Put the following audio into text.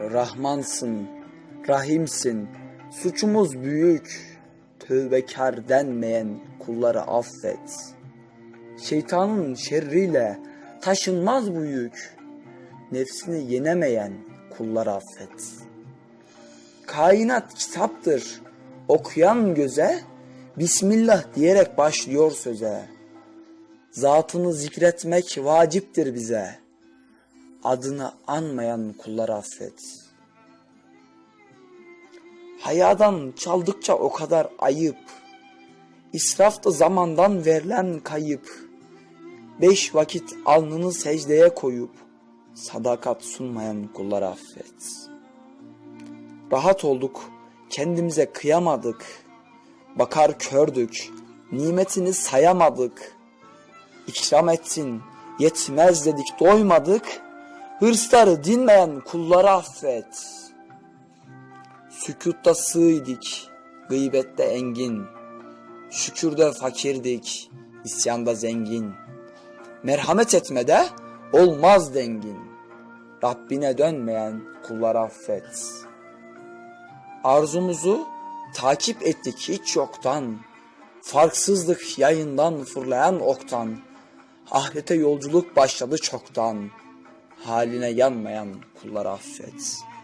Rahmansın, Rahimsin, suçumuz büyük, tövbekar denmeyen kulları affet. Şeytanın şerriyle taşınmaz bu yük, nefsini yenemeyen kulları affet. Kainat kitaptır, okuyan göze, Bismillah diyerek başlıyor söze. Zatını zikretmek vaciptir bize. Adını anmayan kulları affet. Hayadan çaldıkça o kadar ayıp. İsrafta zamandan verilen kayıp. Beş vakit alnını secdeye koyup sadakat sunmayan kulları affet. Rahat olduk, kendimize kıyamadık. Bakar kördük, nimetini sayamadık. İkram etsin, yetmez dedik doymadık. Hırsları dinmeyen kulları affet. Sükutta sığıydık, gıybette engin. Şükürde fakirdik, isyanda zengin. Merhamet etmede olmaz dengin. Rabbine dönmeyen kulları affet. Arzumuzu takip ettik hiç yoktan. Farksızlık yayından fırlayan oktan. Ahirete yolculuk başladı çoktan. Haline yanmayan kulları affet.''